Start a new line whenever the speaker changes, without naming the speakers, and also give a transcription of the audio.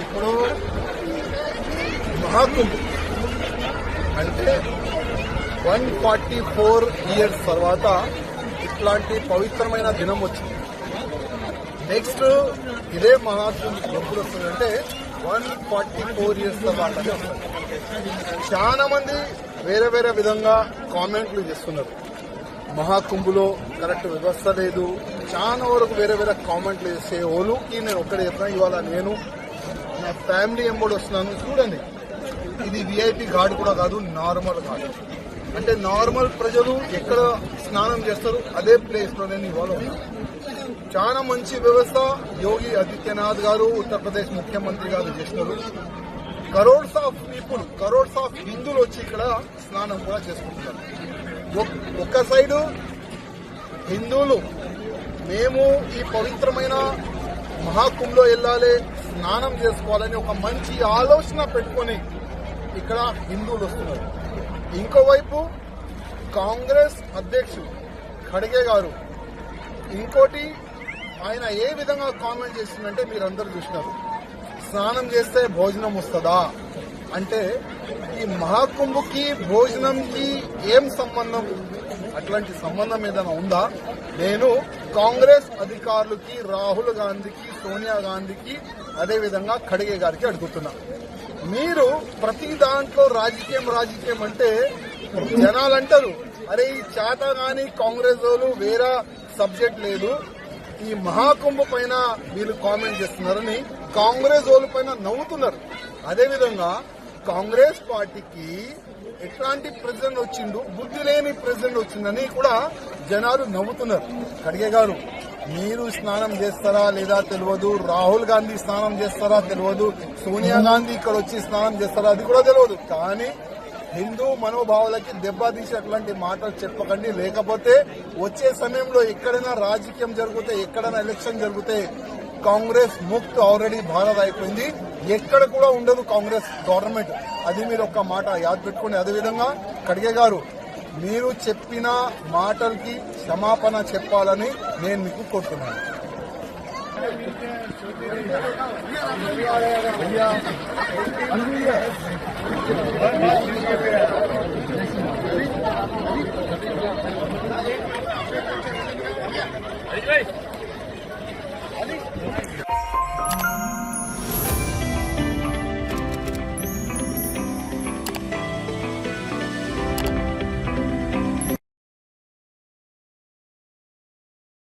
ఇప్పుడు మహాకుంభ్ అంటే one forty four years తర్వాత ఇట్లాంటి పవిత్రమైన దినం వచ్చింది నెక్స్ట్ ఇదే మహాకుంభ్ ఎప్పుడు వస్తుందంటే వన్ ఫార్టీ ఫోర్ ఇయర్స్ తర్వాతనే వస్తుంది. చాలా మంది వేరే వేరే విధంగా కామెంట్లు చేస్తున్నారు. మహాకుంభులో కరెక్ట్ వ్యవస్థ లేదు. చాలా వరకు వేరే వేరే కామెంట్లు చేసే ఓలుకి నేను ఒక్కడే చెప్తాను ఇవాళ నేను నా ఫ్యామిలీ ఎంబడి వస్తున్నాను. చూడండి. ఇది విఐపి ఘాట్ కూడా కాదు నార్మల్ ఘాట్. అంటే నార్మల్ ప్రజలు ఎక్కడ స్నానం చేస్తారు అదే ప్లేస్లో నేను ఇవాళ ఉన్నాను. చాలా మంచి వ్యవస్థ. యోగి ఆదిత్యనాథ్ గారు ఉత్తరప్రదేశ్ ముఖ్యమంత్రి గారు చేసినారు. Crores of people crores of హిందువులు వచ్చి ఇక్కడ స్నానం కూడా చేసుకుంటున్నారు. ఒక్- ఒక్క సైడు హిందువులు మేము ఈ పవిత్రమైన మహాకుంభలో వెళ్ళాలి స్నానం చేసుకోవాలని ఒక మంచి ఆలోచన పెట్టుకొని ఇక్కడ హిందువులు వస్తున్నారు. ఇంకోవైపు కాంగ్రెస్ అధ్యక్షుడు ఖడ్గే గారు ఇంకోటి ఆయన ఏ విధంగా కామెంట్ చేసిందంటే మీరందరూ చూసినారు. స్నానం చేస్తే భోజనం వస్తుందా? అంటే ఈ మహాకుంభకి భోజనంకి ఏం సంబంధం? అట్లాంటి సంబంధం ఏదైనా ఉందా? నేను కాంగ్రెస్ అధికారులకి రాహుల్ గాంధీకి సోనియా గాంధీకి అదేవిధంగా ఖడ్గే గారికి అడుగుతున్నా. మీరు ప్రతి దాంట్లో రాజకీయం రాజకీయం అంటే జనాలు అంటారు అరే ఈ చేత కానీ కాంగ్రెస్ వాళ్ళు వేరే సబ్జెక్ట్ లేదు. ఈ మహాకుంభ పైన వీళ్ళు కామెంట్ చేస్తున్నారని కాంగ్రెస్ వాళ్ళ పైన నవ్వుతున్నారు. అదేవిధంగా కాంగ్రెస్ పార్టీకి ఎట్లాంటి ప్రెసిడెంట్ వచ్చిండు బుద్ధి లేని ప్రెసిడెంట్ వచ్చిందని కూడా జనాలు నవ్వుతున్నారు. ఖడ్గే గారు మీరు స్నానం చేస్తారా లేదా తెలియదు రాహుల్ గాంధీ స్నానం చేస్తారా తెలియదు సోనియా గాంధీ ఇక్కడ వచ్చి స్నానం చేస్తారా అది కూడా తెలియదు. కానీ హిందూ మనోభావాలకి దెబ్బతీసి అట్లాంటి మాటలు చెప్పకండి. లేకపోతే వచ్చే సమయంలో ఎక్కడైనా రాజకీయం జరిగితే ఎక్కడైనా ఎలక్షన్ జరిగితే కాంగ్రెస్ ముక్త్ ఆల్రెడీ భారత్ అయిపోయింది. ఎక్కడ కూడా ఉండదు కాంగ్రెస్ గవర్నమెంట్. అది మీరు ఒక్క మాట యాద్ పెట్టుకోండి. అదేవిధంగా ఖడ్గే గారు మీరు చెప్పిన మాటలకి క్షమాపణ చెప్పాలని నేను మీకు కోరుతున్నాను. Hey, hey.